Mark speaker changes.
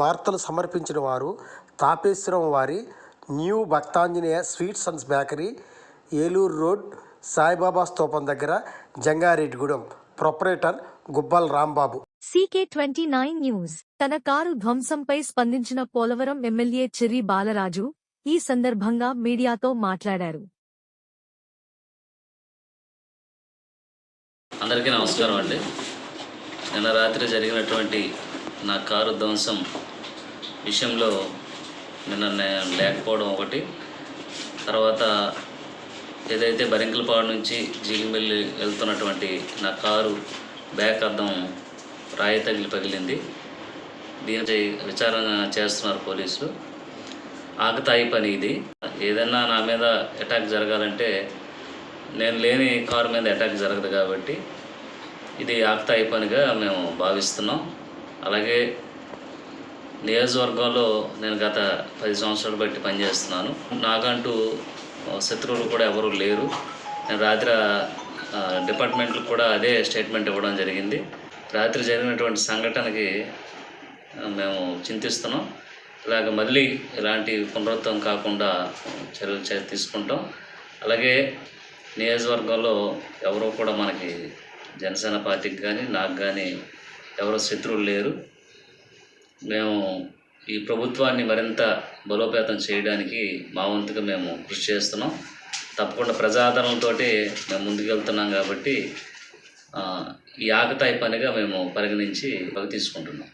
Speaker 1: వార్తలు సమర్పించిన వారు తాపేశ్వరం వారి new Bhaktanjaneya sweets and bakery Eluru road Saibaba స్తూపం దగ్గర Jangareddygudem. Proprietor Gubbal Rambabu.
Speaker 2: CK twenty nine news. తన కారు ధ్వంసంపై స్పందించిన పోలవరం ఎమ్మెల్యే చిర్రి బాలరాజు ఈ సందర్భంగా మీడియాతో మాట్లాడారు.
Speaker 3: అందరికీ నమస్కారం అండి. నిన్న రాత్రి జరిగినటువంటి నా కారు ధ్వంసం విషయంలో నిన్న లేకపోవడం ఒకటి. తర్వాత ఏదైతే బరింకలపాడు నుంచి జీలిమిల్లి వెళ్తున్నటువంటి నా కారు బ్యాక్ అద్దం రాయి తగిలి పగిలింది. దీనిపై విచారణ చేస్తున్నారు పోలీసులు. ఆకతాయి పని ఇది. ఏదైనా నా మీద అటాక్ జరగాలంటే నేను లేని కారు మీద అటాక్ జరగదు కాబట్టి ఇది ఆక్తాయి పనిగా మేము భావిస్తున్నాం. అలాగే నియోజకవర్గంలో నేను గత పది సంవత్సరాలు బట్టి పనిచేస్తున్నాను. నాకంటూ శత్రువులు కూడా ఎవరు లేరు. నేను రాత్రి డిపార్ట్మెంట్లకు కూడా అదే స్టేట్మెంట్ ఇవ్వడం జరిగింది. రాత్రి జరిగినటువంటి సంఘటనకి మేము చింతిస్తున్నాం. ఇలాగ మళ్ళీ ఇలాంటి పునరుత్వం కాకుండా చర్యలు చే- తీసుకుంటాం. అలాగే నియోజకవర్గంలో ఎవరు కూడా మనకి జనసేన పార్టీకి కానీ నాకు కానీ ఎవరు శత్రువులు లేరు. మేము ఈ ప్రభుత్వాన్ని మరింత బలోపేతం చేయడానికి మా వంతుగా మేము కృషి చేస్తున్నాం. తప్పకుండా ప్రజాదరణతో మేము ముందుకెళ్తున్నాం కాబట్టి ఈ ఆకతాయి పనిగా మేము పరిగణించి పగ తీసుకుంటున్నాం.